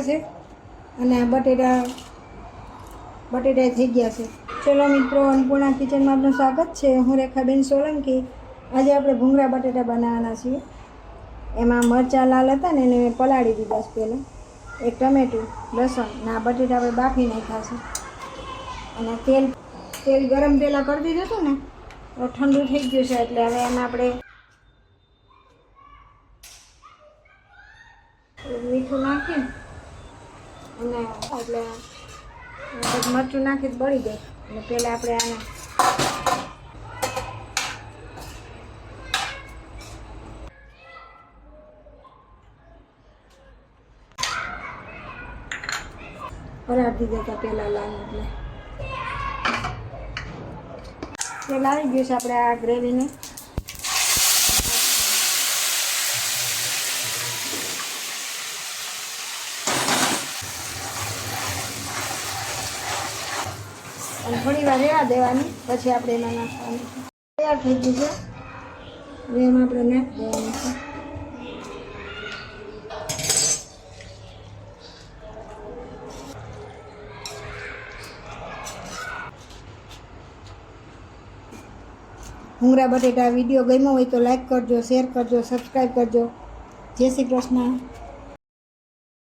ગયા છે અને બટેટા બટેટા થઈ ગયા છે. ચલો મિત્રો, અન્નપૂર્ણા કિચનમાં આપનું સ્વાગત છે. હું રેખાબેન સોલંકી. આજે આપણે ભૂંગળા બટેટા બનાવવાના છીએ. એમાં મરચાં લાલ હતા ને એને મેં પલાળી દીધા છે પહેલાં. એક ટમેટું, લસણ ને આ બટેટા આપણે બાફી નાખ્યા છે. અને તેલ તેલ ગરમ પહેલાં કરી દીધું હતું ને ઠંડુ થઈ ગયું છે એટલે હવે એમાં આપણે મીઠું નાખીને અને એટલે મરચું નાખી બળી જાય અને પહેલાં આપણે આને પરાઠ પહેલાં લાવી એટલે. આવી ગયું છે આપણે આ ગ્રેવીને. અને થોડી વાર રેવા દેવાની, પછી આપણે એમાં નાખવાનું. તૈયાર થઈ ગયું છે. હવે એમાં આપણે નાખી દેવાનું છે. ભૂંગળા બટેટા વીડિયો ગમ્યો હોય તો લાઈક કરજો શેર કરજો સબસ્ક્રાઈબ કરજો. જય શ્રી કૃષ્ણ.